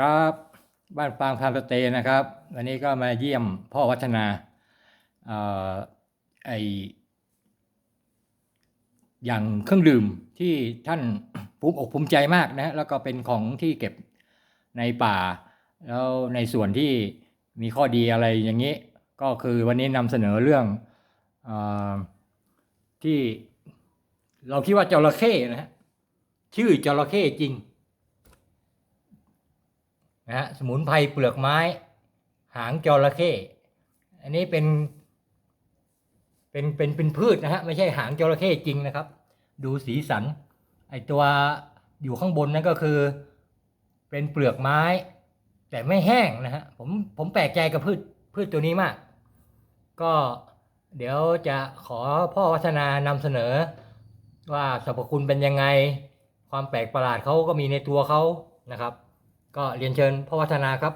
ครับบ้านปางพาสเตนะครับ วันนี้ก็มาเยี่ยมพ่อวัฒนาออไออย่างเครื่องดื่มที่ท่านภูมิอกภูมิใจมากนะแล้วก็เป็นของที่เก็บในป่า แล้วในส่วนที่มีข้อดีอะไรอย่างนี้ ก็คือวันนี้นำเสนอเรื่องอที่เราคิดว่าจระเข้นะฮะชื่อจระเข้จริง นะฮะสมุนไพรเปลือกไม้ หางจระเข้อันนี้เป็น เป็นเป็นเป็นพืชนะฮะไม่ใช่หางจระเข้จริงนะครับ ดูสีสันไอตัวอยู่ข้างบนนั่นก็คือ เป็นเปลือกไม้ แต่ไม่แห้งนะฮะผมผมแปลกใจกับพืชพืชตัวนี้มาก ก็เดี๋ยวจะขอพ่อวัฒนานำเสนอ ว่าสรรพคุณเป็นยังไง ความแปลกประหลาดเขาก็มีในตัวเขานะครับ ก็เรียนเชิญพ่อวัฒนาครับ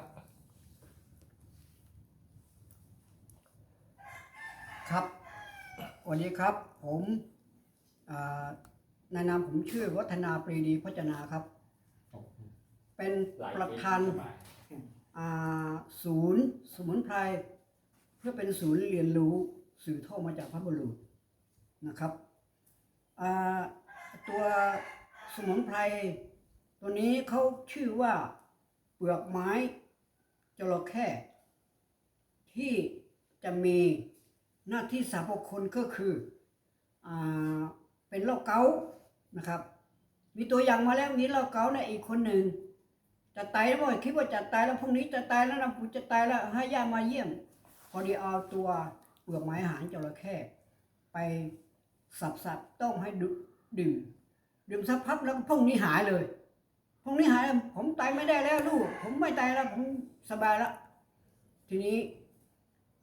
ครับ วันนี้ครับผมในนามผมชื่อวัฒนาปรีดีพจนาครับ เป็นประธานศูนย์สมุนไพรเพื่อเป็นศูนย์เรียนรู้สื่อทอมาจากพระบรุษนะครับตัวสมุนไพรตัวนี้เขาชื่อว่า เปลือกไม้จระเข้ที่จะมีหน้าที่สรรพคุณก็คืออเป็นโรคเกาต์นะครับ มีตัวอย่างมาแล้วนี้โรคเกาต์เนี่ยอีกคนหนึ่งจะตายแล้วบอกคิดว่าจะตายแล้วพรุ่งนี้จะตายแล้วนะผมจะตายแล้วให้ย่ามาเยี่ยม พอดีเอาตัวเปลือกไม้หางจระเข้ไปสับสับต้มให้ดดื่มดื่มสักพักแล้วพรุ่งนี้หายเลย รุ่งนี้หายแล้วผมตายไม่ได้แล้วลูก ผมไม่ตายแล้ว ผมสบายแล้ว ทีนี้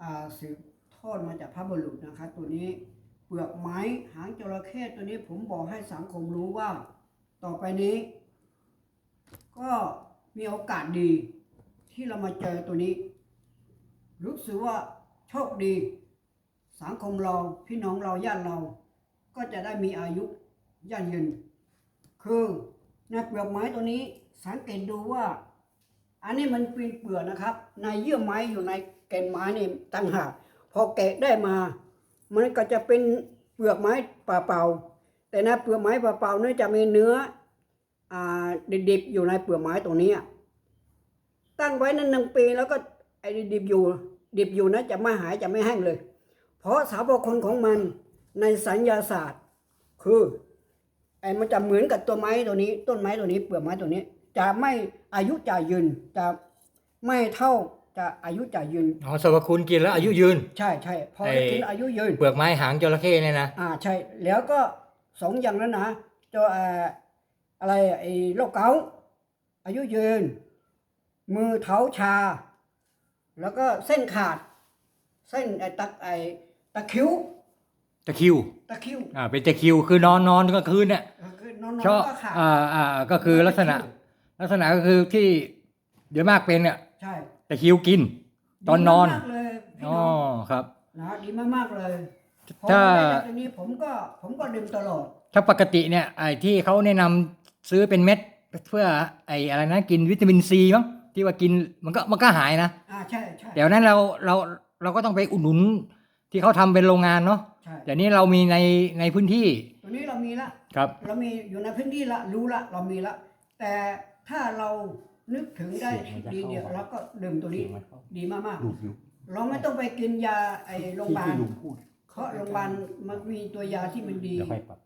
อ่าสืบทอดมาจากพระบุรุษนะครับ ตัวนี้เปลือกไม้หางจระเข้ตัวนี้ผมบอกให้สังคมรู้ว่า ต่อไปนี้ ก็มีโอกาสดีที่เรามาเจอตัวนี้ รู้สึกว่าโชคดี สังคมเราพี่น้องเราญาติเรา ก็จะได้มีอายุยั่งยืนคือ ในเปลือกไม้ตัวนี้สังเกตดูว่า อันนี้มันเป็นเปลือกนะครับ ในเยื่อไม้อยู่ในแก่นไม้นี่ตั้งหากพอแกะได้มา มันก็จะเป็นเปลือกไม้เปล่าๆแต่ในเปลือกไม้เปล่าๆเนี่ยจะมีเนื้ออ่าดิบๆอยู่ในเปลือกไม้ตรงนี้ ตั้งไว้นั้นหนึ่งปีแล้วก็ไอ้ดิบอยู่ ดิบอยู่นะจะไม่หายจะไม่แห้งเลย เพราะสาวบคนของมันในสัญญาศาสตร์ คือ ไอ้มันจะเหมือนกับตัวไม้ตัวนี้ ต้นไม้ตัวนี้เปลือกไม้ตัวนี้ จะไม่อายุจะยืนจะไม่เท่าจะอายุจะยืนอ๋อสรรพคุณกินแล้วอายุยืน ใช่ใช่พอไอ้ได้กินอายุยืน เปลือกไม้หางจระเข้เนี่ยนะอ่าใช่ แล้วก็สองอย่างแล้วนะตัวเอ่ออะไรไอ้โรคเกาต์อายุยืน มือเท้าชา แล้วก็เส้นขาด เส้นไอ้ตะไอ้ตะคริว ตะคริวตะคริวอ่าเป็นตะคริวคือนอนนอนกลางคืนเนี่ยเออคือนอนๆชอบก็ขาดอ่าอ่าก็คือลักษณะ ลักษณะก็คือที่เดี๋ยวมากเป็นเนี่ยใช่ตะคริวกิน ตอนนอนดีมากๆเลยพี่อ๋อน้องครับนะดีมากๆเลยพอถ้าได้จากตัวนี้ผมก็ผมก็ดื่มตลอด ถ้าปกติเนี่ยไอ้ที่เขาแนะนำซื้อเป็นเม็ดเพื่อไอ้อะไรนะกินวิตามินซีมั้งที่ว่ากินมันก็มันก็หายนะอ่าใช่ใช่เดี๋ยวนั้นเราเราเราก็ต้องไปอุดหนุนที่เขาทำเป็นโรงงานเนาะ ใช่แต่นี้เรามีในในพื้นที่ตัวนี้เรามีละ ครับ เรามีอยู่ในพื้นที่ละรู้ละ เรามีละ แต่ถ้าเรานึกถึงได้ดีเดียวเราก็ดื่มตัวนี้ดีมากๆเราไม่ต้องไปกินยาไอ้โรงพยาบาลเพราะโรงพยาบาลมันมีตัวยาที่มันดี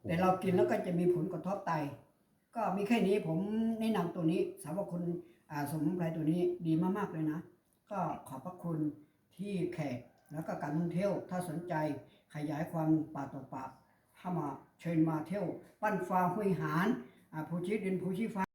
แต่เรากินแล้วก็จะมีผลกระทบไต ก็มีแค่นี้ผมแนะนำตัวนี้สาวคุณอ่าสมุนไพรตัวนี้ดีมากๆเลยนะ ก็ขอบพระคุณที่แขกแล้วก็การท่องเที่ยวถ้าสนใจ ขยายความปากต่อปากถ้ามาเชิญมาเที่ยว ปั้นฟ้าห้วยหานผู้ชีดินผู้ชีฟ้า